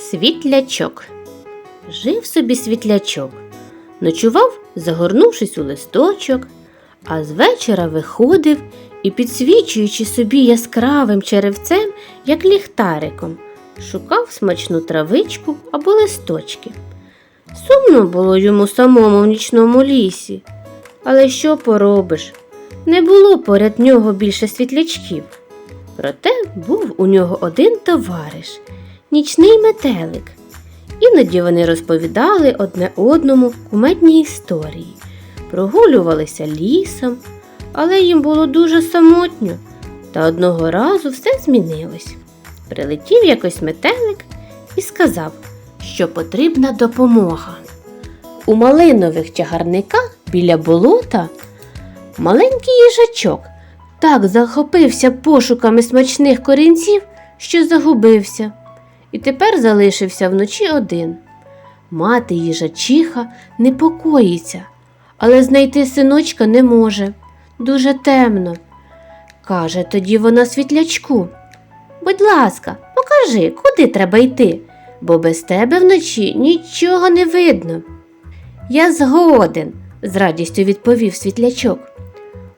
Світлячок. Жив собі світлячок. Ночував, загорнувшись у листочок, а з вечора виходив і, підсвічуючи собі яскравим черевцем, як ліхтариком, шукав смачну травичку або листочки. Сумно було йому самому в нічному лісі. Але що поробиш? Не було поряд нього більше світлячків. Проте був у нього один товариш нічний метелик. Іноді вони розповідали одне одному кумедні історії, прогулювалися лісом, але їм було дуже самотньо, та одного разу все змінилось. Прилетів якось метелик і сказав, що потрібна допомога. У малинових чагарниках біля болота маленький їжачок так захопився пошуками смачних корінців, що загубився, і тепер залишився вночі один. Мати їжачиха непокоїться, але знайти синочка не може. Дуже темно. Каже тоді вона світлячку. Будь ласка, покажи, куди треба йти, бо без тебе вночі нічого не видно. Я згоден, з радістю відповів світлячок.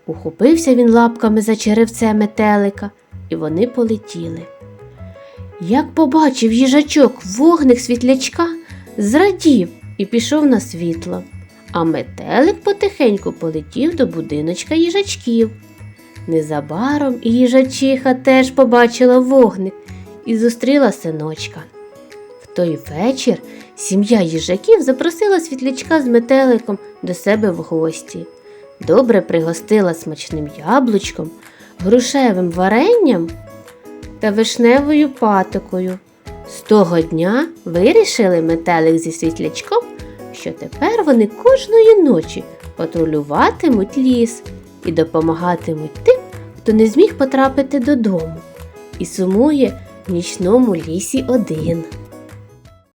Ухопився він лапками за черевце метелика, і вони полетіли. Як побачив їжачок вогник світлячка, зрадів і пішов на світло, а метелик потихеньку полетів до будиночка їжачків. Незабаром їжачиха теж побачила вогник і зустріла синочка. В той вечір сім'я їжаків запросила світлячка з метеликом до себе в гості. Добре пригостила смачним яблучком, грушевим варенням та вишневою патокою. З того дня вирішили метелик зі світлячком, що тепер вони кожної ночі патрулюватимуть ліс і допомагатимуть тим, хто не зміг потрапити додому і сумує в нічному лісі один.